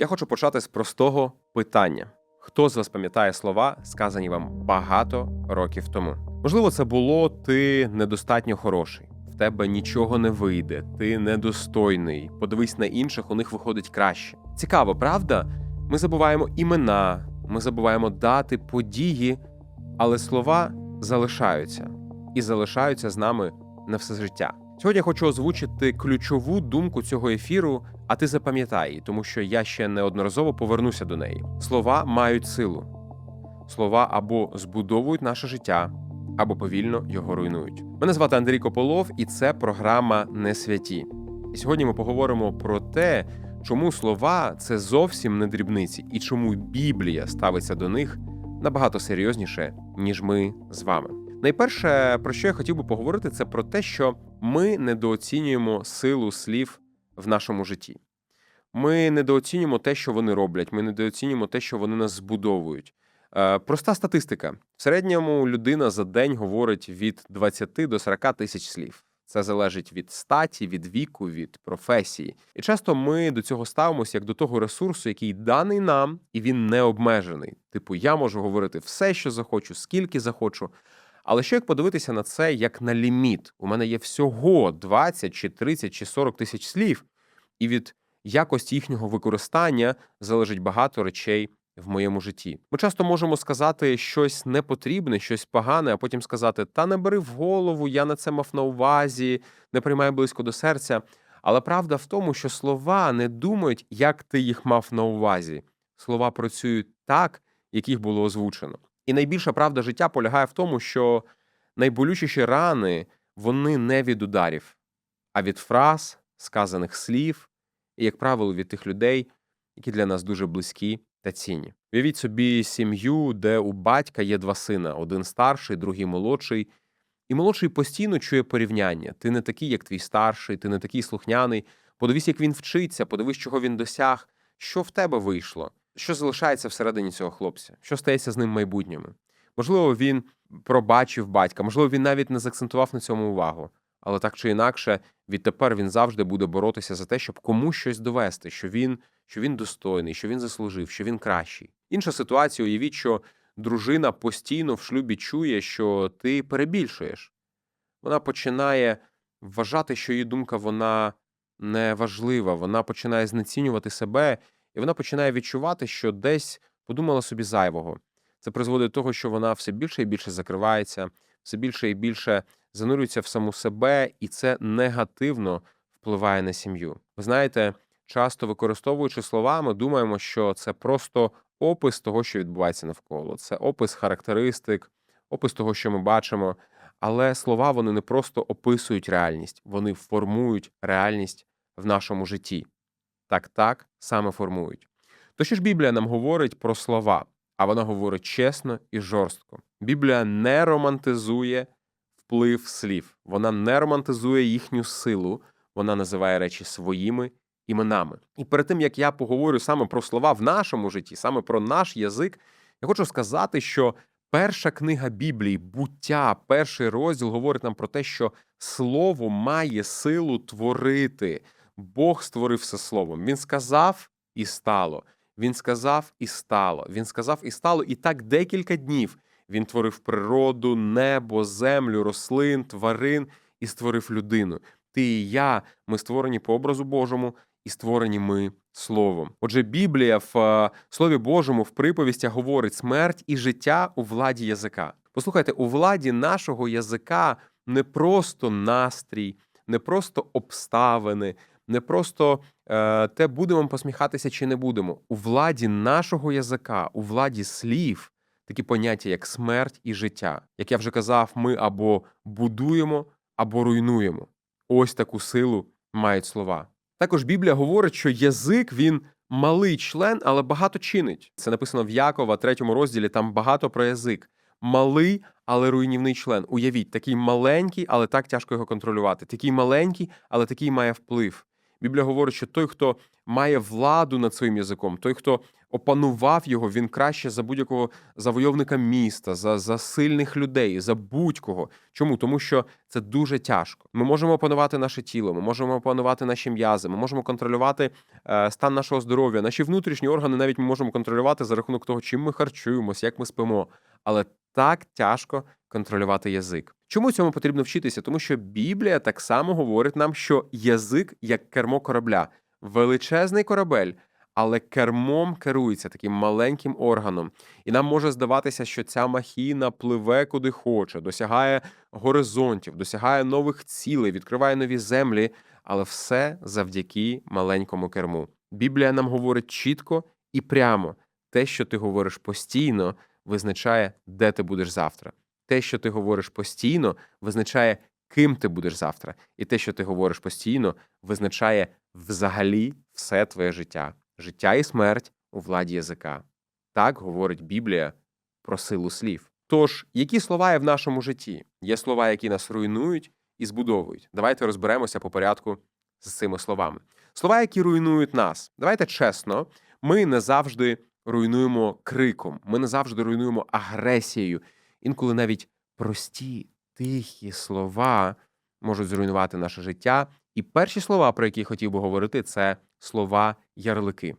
Я хочу почати з простого питання: хто з вас пам'ятає слова, сказані вам багато років тому? Можливо, це було ти недостатньо хороший, в тебе нічого не вийде, ти недостойний. Подивись на інших, у них виходить краще. Цікаво, правда? Ми забуваємо імена, ми забуваємо дати, події, але слова залишаються і залишаються з нами на все життя. Сьогодні я хочу озвучити ключову думку цього ефіру, а ти запам'ятай, тому що я ще неодноразово повернуся до неї. Слова мають силу. Слова або збудовують наше життя, або повільно його руйнують. Мене звати Андрій Кополов, і це програма Не святі. І сьогодні ми поговоримо про те, чому слова це зовсім не дрібниці, і чому Біблія ставиться до них набагато серйозніше, ніж ми з вами. Найперше, про що я хотів би поговорити, це про те, що ми недооцінюємо силу слів в нашому житті. Ми недооцінюємо те, що вони роблять, ми недооцінюємо те, що вони нас збудовують. Е, проста статистика: в середньому людина за день говорить від 20 до 40 тисяч слів. Це залежить від статі, від віку, від професії. І часто ми до цього ставимося як до того ресурсу, який даний нам, і він не обмежений. Типу, я можу говорити все, що захочу, скільки захочу. Але що як подивитися на це як на ліміт? У мене є всього 20 чи 30 чи 40 тисяч слів, і від якості їхнього використання залежить багато речей в моєму житті. Ми часто можемо сказати щось непотрібне, щось погане, а потім сказати: Та не бери в голову, я на це мав на увазі, не приймай близько до серця. Але правда в тому, що слова не думають, як ти їх мав на увазі. Слова працюють так, як їх було озвучено. І найбільша правда життя полягає в тому, що найболючіші рани вони не від ударів, а від фраз, сказаних слів, і, як правило, від тих людей, які для нас дуже близькі та цінні. Уявіть собі сім'ю, де у батька є два сина: один старший, другий молодший. І молодший постійно чує порівняння. Ти не такий, як твій старший, ти не такий слухняний. Подивись, як він вчиться, подивись, чого він досяг, що в тебе вийшло, що залишається всередині цього хлопця, що стається з ним майбутньому. Можливо, він пробачив батька, можливо, він навіть не закцентував на цьому увагу. Але так чи інакше, відтепер він завжди буде боротися за те, щоб комусь щось довести, що він, що він достойний, що він заслужив, що він кращий. Інша ситуація, уявіть, що дружина постійно в шлюбі чує, що ти перебільшуєш. Вона починає вважати, що її думка вона не важлива, вона починає знецінювати себе, і вона починає відчувати, що десь подумала собі зайвого. Це призводить до того, що вона все більше і більше закривається, все більше і більше занурюється в саму себе, і це негативно впливає на сім'ю. Ви знаєте, часто використовуючи слова, ми думаємо, що це просто опис того, що відбувається навколо. Це опис характеристик, опис того, що ми бачимо. Але слова вони не просто описують реальність, вони формують реальність в нашому житті. Так, так саме формують. То що ж Біблія нам говорить про слова, а вона говорить чесно і жорстко. Біблія не романтизує вплив слів, вона не романтизує їхню силу, вона називає речі своїми іменами. І перед тим як я поговорю саме про слова в нашому житті, саме про наш язик, я хочу сказати, що перша книга Біблії, буття, перший розділ говорить нам про те, що слово має силу творити. Бог створив все словом. Він сказав і стало. Він сказав і стало. Він сказав і стало. І так декілька днів він творив природу, небо, землю, рослин, тварин і створив людину. Ти і я, ми створені по образу Божому, і створені ми словом. Отже, Біблія в е, Слові Божому в приповістях говорить смерть і життя у владі язика. Послухайте, у владі нашого язика не просто настрій, не просто обставини, не просто е, те, будемо посміхатися чи не будемо. У владі нашого язика, у владі слів, такі поняття, як смерть і життя. Як я вже казав, ми або будуємо, або руйнуємо. Ось таку силу мають слова. Також Біблія говорить, що язик він малий член, але багато чинить. Це написано в Якова, третьому розділі. Там багато про язик. Малий, але руйнівний член. Уявіть, такий маленький, але так тяжко його контролювати. Такий маленький, але такий має вплив. Біблія говорить, що той, хто має владу над своїм язиком, той, хто опанував його, він краще за будь-якого завойовника міста, за, за сильних людей, за будь-кого. Чому? Тому що це дуже тяжко. Ми можемо опанувати наше тіло, ми можемо опанувати наші м'язи, ми можемо контролювати е, стан нашого здоров'я, наші внутрішні органи навіть ми можемо контролювати за рахунок того, чим ми харчуємося, як ми спимо. Але так тяжко контролювати язик. Чому цьому потрібно вчитися? Тому що Біблія так само говорить нам, що язик як кермо корабля, величезний корабель, але кермом керується таким маленьким органом. І нам може здаватися, що ця махіна пливе куди хоче, досягає горизонтів, досягає нових цілей, відкриває нові землі, але все завдяки маленькому керму. Біблія нам говорить чітко і прямо: те, що ти говориш постійно, визначає, де ти будеш завтра. Те, що ти говориш постійно, визначає, ким ти будеш завтра. І те, що ти говориш постійно, визначає взагалі все твоє життя. Життя і смерть у владі язика. Так говорить Біблія про силу слів. Тож, які слова є в нашому житті? Є слова, які нас руйнують і збудовують. Давайте розберемося по порядку з цими словами. Слова, які руйнують нас. Давайте чесно, ми не завжди руйнуємо криком, ми не завжди руйнуємо агресією. Інколи навіть прості, тихі слова можуть зруйнувати наше життя. І перші слова, про які я хотів би говорити, це слова ярлики.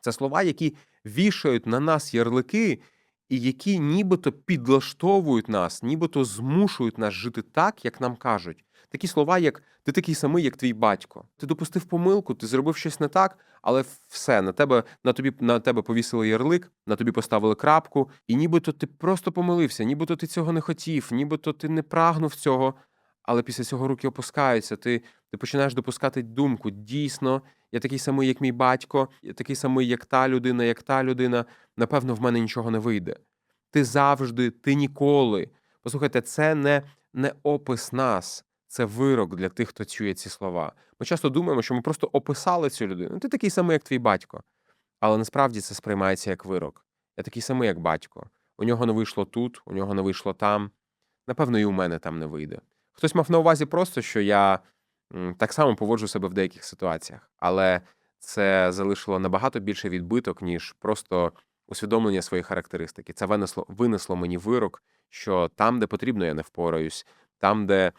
Це слова, які вішають на нас ярлики, і які нібито підлаштовують нас, нібито змушують нас жити так, як нам кажуть. Такі слова, як ти такий самий, як твій батько. Ти допустив помилку, ти зробив щось не так, але все на тебе на тобі на тебе повісили ярлик, на тобі поставили крапку, і нібито ти просто помилився, нібито ти цього не хотів, нібито ти не прагнув цього. Але після цього руки опускаються. Ти ти починаєш допускати думку. Дійсно, я такий самий, як мій батько, я такий самий, як та людина, як та людина. Напевно, в мене нічого не вийде. Ти завжди, ти ніколи. Послухайте, це не, не опис нас, це вирок для тих, хто чує ці слова. Ми часто думаємо, що ми просто описали цю людину. Ти такий самий, як твій батько. Але насправді це сприймається як вирок. Я такий самий, як батько. У нього не вийшло тут, у нього не вийшло там. Напевно, і у мене там не вийде. Хтось мав на увазі просто, що я так само поводжу себе в деяких ситуаціях, але це залишило набагато більше відбиток, ніж просто усвідомлення своєї характеристики. Це винесло винесло мені вирок, що там, де потрібно, я не впораюсь, там, де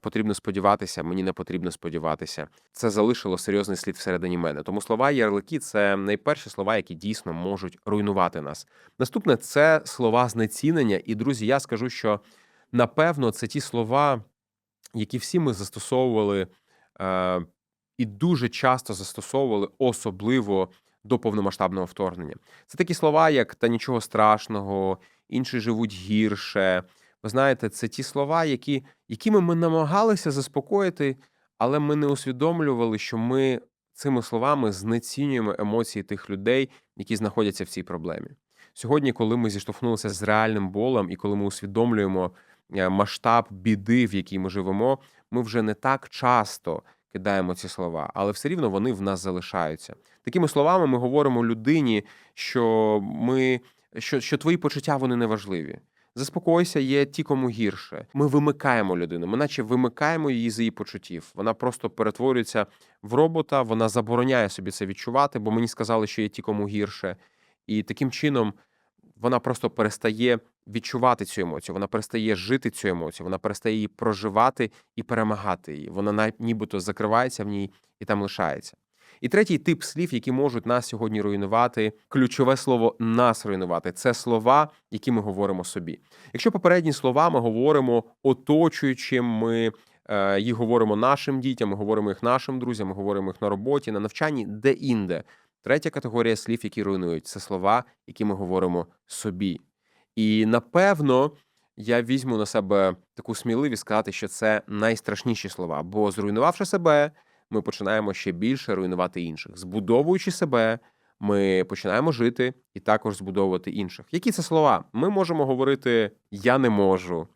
потрібно сподіватися, мені не потрібно сподіватися. Це залишило серйозний слід всередині мене. Тому слова ярлики це найперші слова, які дійсно можуть руйнувати нас. Наступне це слова знецінення. І друзі, я скажу, що напевно це ті слова які всі ми застосовували е, і дуже часто застосовували, особливо до повномасштабного вторгнення. Це такі слова, як та нічого страшного, інші живуть гірше. Знаєте, це ті слова, які, якими ми намагалися заспокоїти, але ми не усвідомлювали, що ми цими словами знецінюємо емоції тих людей, які знаходяться в цій проблемі. Сьогодні, коли ми зіштовхнулися з реальним болем, і коли ми усвідомлюємо Е, масштаб біди, в якій ми живемо, ми вже не так часто кидаємо ці слова, але все рівно вони в нас залишаються. Такими словами ми говоримо людині, що ми що, що твої почуття вони не важливі. Заспокойся, є ті, кому гірше. Ми вимикаємо людину, ми наче вимикаємо її з її почуттів. Вона просто перетворюється в робота, вона забороняє собі це відчувати, бо мені сказали, що є ті, кому гірше. І таким чином вона просто перестає відчувати цю емоцію, вона перестає жити цю емоцію, вона перестає її проживати і перемагати її. Вона нібито закривається в ній і там лишається. І третій тип слів, які можуть нас сьогодні руйнувати, ключове слово нас руйнувати це слова, які ми говоримо собі. Якщо попередні слова ми говоримо оточуючим, ми е, їх говоримо нашим дітям, ми говоримо їх нашим друзям, ми говоримо їх на роботі, на навчанні, де-інде. Третя категорія слів, які руйнують, це слова, які ми говоримо собі. І напевно я візьму на себе таку сміливість сказати, що це найстрашніші слова. Бо зруйнувавши себе, ми починаємо ще більше руйнувати інших. Збудовуючи себе, ми починаємо жити і також збудовувати інших. Які це слова? Ми можемо говорити Я не можу,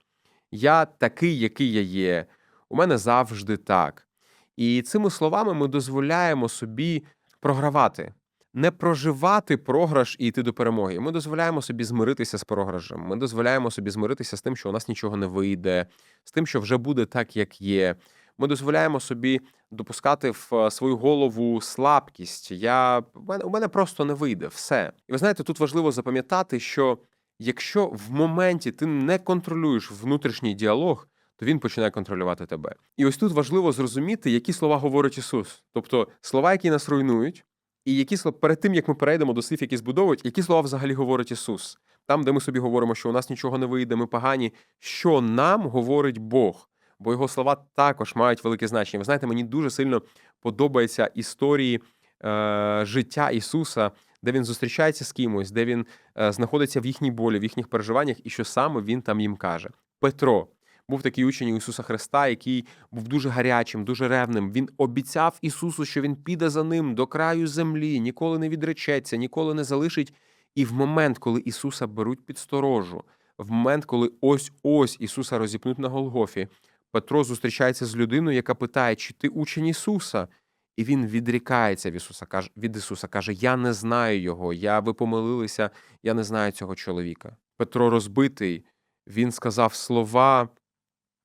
я такий, який я є. У мене завжди так. І цими словами ми дозволяємо собі програвати не проживати програш і йти до перемоги. Ми дозволяємо собі змиритися з програшем. Ми дозволяємо собі змиритися з тим, що у нас нічого не вийде, з тим, що вже буде так, як є. Ми дозволяємо собі допускати в е, свою голову слабкість. Я у мене, у мене просто не вийде все. І ви знаєте, тут важливо запам'ятати, що якщо в моменті ти не контролюєш внутрішній діалог, то він починає контролювати тебе. І ось тут важливо зрозуміти, які слова говорить Ісус. Тобто слова, які нас руйнують, і які слова перед тим, як ми перейдемо до слів, які збудовують, які слова взагалі говорить Ісус. Там, де ми собі говоримо, що у нас нічого не вийде, ми погані, що нам говорить Бог. Бо його слова також мають велике значення. Ви знаєте, мені дуже сильно подобаються історії е, життя Ісуса, де він зустрічається з кимось, де він е, знаходиться в їхній болі, в їхніх переживаннях, і що саме він там їм каже. Петро був такий учень Ісуса Христа, який був дуже гарячим, дуже ревним. Він обіцяв Ісусу, що він піде за ним до краю землі, ніколи не відречеться, ніколи не залишить. І в момент, коли Ісуса беруть під сторожу, в момент, коли ось ось Ісуса розіпнуть на Голгофі, Петро зустрічається з людиною, яка питає, чи ти учень Ісуса? І він відрікається від Ісуса, каже, від Ісуса, каже: Я не знаю його, я ви помилилися, я не знаю цього чоловіка. Петро розбитий, він сказав слова,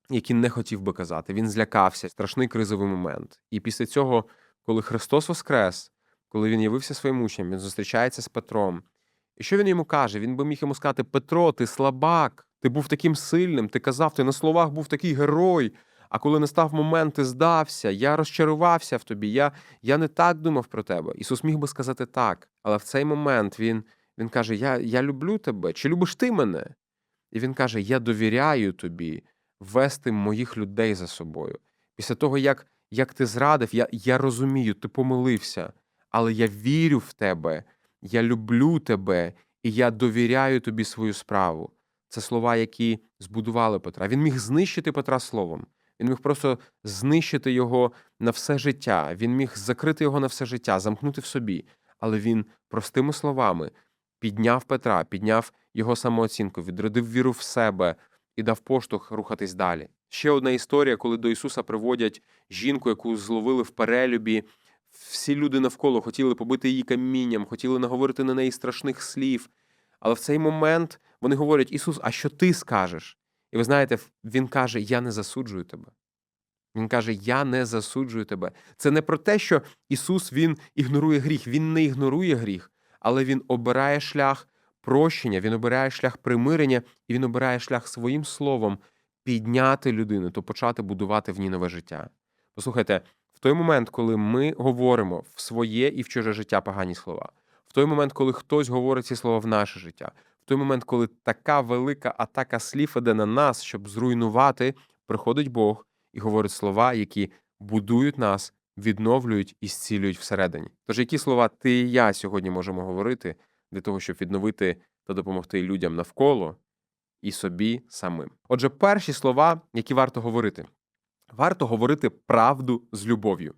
які не хотів би казати. Він злякався, страшний кризовий момент. І після цього, коли Христос воскрес, коли він явився своїм учням, він зустрічається з Петром. І що він йому каже? Він би міг йому сказати: Петро, ти слабак, ти був таким сильним, ти казав, ти на словах був такий герой. А коли настав момент, ти здався, я розчарувався в тобі, я я не так думав про тебе. Ісус міг би сказати так, але в цей момент Він він каже: Я я люблю тебе, чи любиш ти мене? І він каже: Я довіряю тобі вести моїх людей за собою. Після того, як як ти зрадив, я, я розумію, ти помилився, але я вірю в тебе, я люблю тебе і я довіряю тобі свою справу. Це слова, які збудували Петра. Він міг знищити Петра словом. Він міг просто знищити його на все життя. Він міг закрити його на все життя, замкнути в собі. Але він простими словами підняв Петра, підняв його самооцінку, відродив віру в себе і дав поштовх рухатись далі. Ще одна історія, коли до Ісуса приводять жінку, яку зловили в перелюбі. Всі люди навколо хотіли побити її камінням, хотіли наговорити на неї страшних слів. Але в цей момент вони говорять: Ісус, а що ти скажеш? І ви знаєте, Він каже: Я не засуджую тебе. Він каже: Я не засуджую тебе. Це не про те, що Ісус Він ігнорує гріх. Він не ігнорує гріх, але Він обирає шлях прощення, Він обирає шлях примирення, і Він обирає шлях своїм словом підняти людину, то почати будувати в ній нове життя. Послухайте, в той момент, коли ми говоримо в своє і в чуже життя погані слова, в той момент, коли хтось говорить ці слова в наше життя, той момент, коли така велика атака слів іде на нас, щоб зруйнувати, приходить Бог і говорить слова, які будують нас, відновлюють і зцілюють всередині. Тож, які слова ти і я сьогодні можемо говорити для того, щоб відновити та допомогти людям навколо і собі самим? Отже, перші слова, які варто говорити варто говорити правду з любов'ю.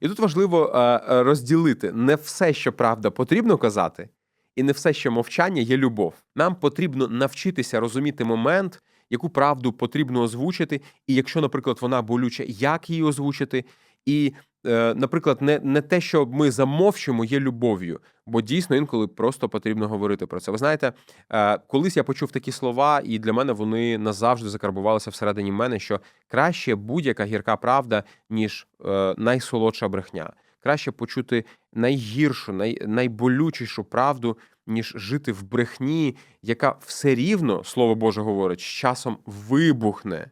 І тут важливо е, розділити не все, що правда потрібно казати, і не все, що мовчання є любов. Нам потрібно навчитися розуміти момент, яку правду потрібно озвучити, і якщо, наприклад, вона болюча, як її озвучити, і Е, наприклад, не не те, що ми замовчуємо, є любов'ю, бо дійсно інколи просто потрібно говорити про це. Ви знаєте, е, колись я почув такі слова, і для мене вони назавжди закарбувалися всередині мене, що краще будь-яка гірка правда, ніж е, найсолодша брехня. Краще почути найгіршу, най, найболючішу правду, ніж жити в брехні, яка все рівно, слово Боже говорить, з часом вибухне.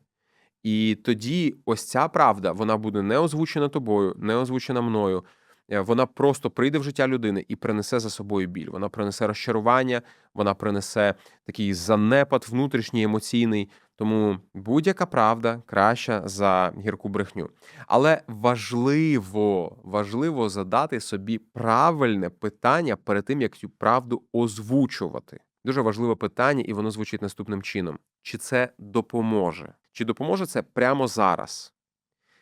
І тоді ось ця правда вона буде не озвучена тобою, не озвучена мною. Е, вона просто прийде в життя людини і принесе за собою біль. Вона принесе розчарування, вона принесе такий занепад внутрішній емоційний. Тому будь-яка правда краща за гірку брехню. Але важливо, важливо задати собі правильне питання перед тим, як цю правду озвучувати. Дуже важливе питання, і воно звучить наступним чином: чи це допоможе? Чи допоможе це прямо зараз?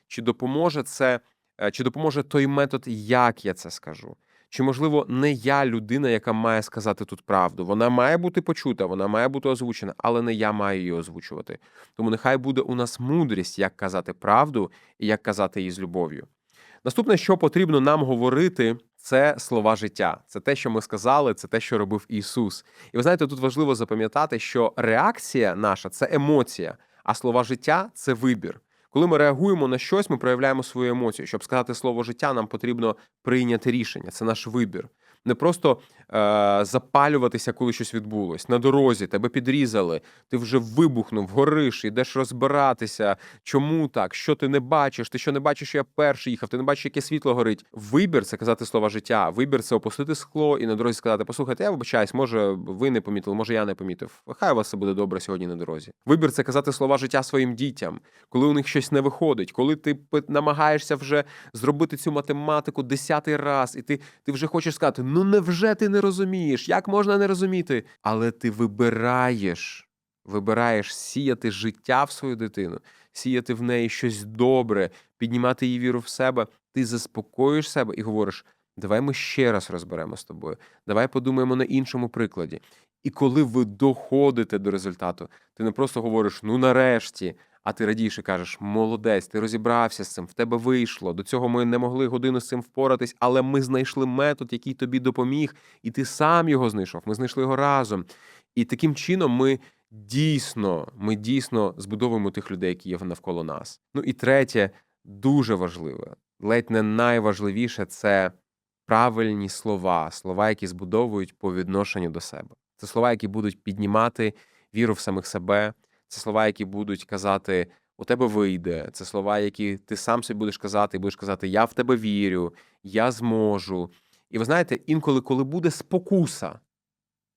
Чи допоможе це, е, чи допоможе той метод, як я це скажу? Чи, можливо, не я людина, яка має сказати тут правду? Вона має бути почута, вона має бути озвучена, але не я маю її озвучувати. Тому нехай буде у нас мудрість, як казати правду і як казати її з любов'ю. Наступне, що потрібно нам говорити, це слова життя. Це те, що ми сказали, це те, що робив Ісус. І ви знаєте, тут важливо запам'ятати, що реакція наша це емоція. А слова життя це вибір. Коли ми реагуємо на щось, ми проявляємо свою емоцію. Щоб сказати слово життя, нам потрібно прийняти рішення. Це наш вибір. Не просто е, запалюватися, коли щось відбулось. На дорозі тебе підрізали, ти вже вибухнув, гориш, йдеш розбиратися. Чому так? Що ти не бачиш? Ти що не бачиш, що я перший їхав? Ти не бачиш, яке світло горить. Вибір це казати слова життя. Вибір це опустити скло і на дорозі сказати: Послухайте, я вибачаюсь, може ви не помітили, може я не помітив. Хай у вас все буде добре сьогодні на дорозі. Вибір це казати слова життя своїм дітям, коли у них щось не виходить, коли ти намагаєшся вже зробити цю математику десятий раз, і ти, ти вже хочеш сказати: ну невже ти не розумієш? Як можна не розуміти? Але ти вибираєш, вибираєш сіяти життя в свою дитину, сіяти в неї щось добре, піднімати її віру в себе. Ти заспокоїш себе і говориш: давай ми ще раз розберемо з тобою, давай подумаємо на іншому прикладі. І коли ви доходите до результату, ти не просто говориш ну нарешті, а ти радієш і кажеш: молодець, ти розібрався з цим, в тебе вийшло. До цього ми не могли годину з цим впоратись, але ми знайшли метод, який тобі допоміг, і ти сам його знайшов. Ми знайшли його разом. І таким чином ми дійсно, ми дійсно збудовуємо тих людей, які є навколо нас. Ну і третє, дуже важливе, ледь не найважливіше це правильні слова, слова, які збудовують по відношенню до себе. Це слова, які будуть піднімати віру в самих себе. Це слова, які будуть казати, у тебе вийде. Це слова, які ти сам собі будеш казати, і будеш казати, я в тебе вірю, я зможу. І ви знаєте, інколи, коли буде спокуса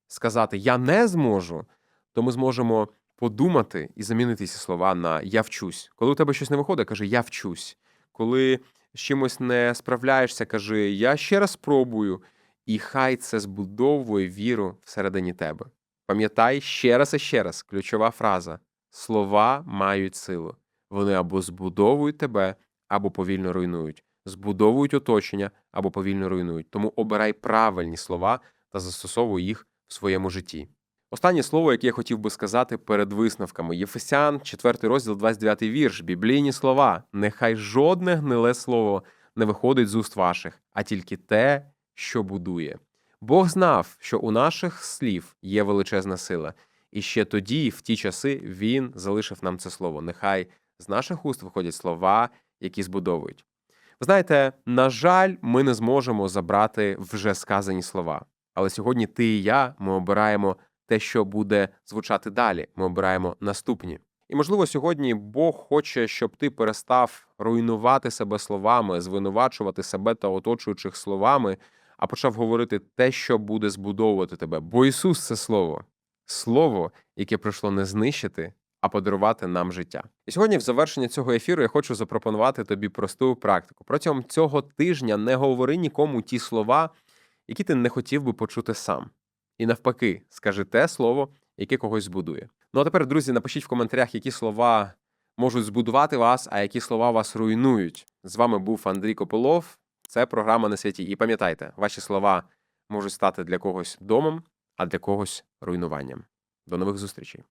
сказати я не зможу, то ми зможемо подумати і замінити ці слова на я вчусь. Коли у тебе щось не виходить, кажи я вчусь. Коли з чимось не справляєшся, кажи я ще раз спробую, і хай це збудовує віру всередині тебе. Пам'ятай ще раз і ще раз ключова фраза: слова мають силу. Вони або збудовують тебе, або повільно руйнують, збудовують оточення або повільно руйнують. Тому обирай правильні слова та застосовуй їх в своєму житті. Останнє слово, яке я хотів би сказати перед висновками: Єфесян, 4 розділ, 29 вірш, біблійні слова. Нехай жодне гниле слово не виходить з уст ваших, а тільки те, що будує. Бог знав, що у наших слів є величезна сила, і ще тоді, в ті часи, він залишив нам це слово. Нехай з наших уст виходять слова, які збудовують. Ви знаєте, на жаль, ми не зможемо забрати вже сказані слова. Але сьогодні ти і я ми обираємо те, що буде звучати далі. Ми обираємо наступні. І можливо, сьогодні Бог хоче, щоб ти перестав руйнувати себе словами, звинувачувати себе та оточуючих словами, а почав говорити те, що буде збудовувати тебе. Бо Ісус це слово, слово, яке прийшло не знищити, а подарувати нам життя. І сьогодні, в завершення цього ефіру, я хочу запропонувати тобі просту практику. Протягом цього тижня не говори нікому ті слова, які ти не хотів би почути сам. І навпаки, скажи те слово, яке когось збудує. Ну а тепер, друзі, напишіть в коментарях, які слова можуть збудувати вас, а які слова вас руйнують. З вами був Андрій Копилов. Це програма на святі. І пам'ятайте, ваші слова можуть стати для когось домом, а для когось руйнуванням. До нових зустрічей.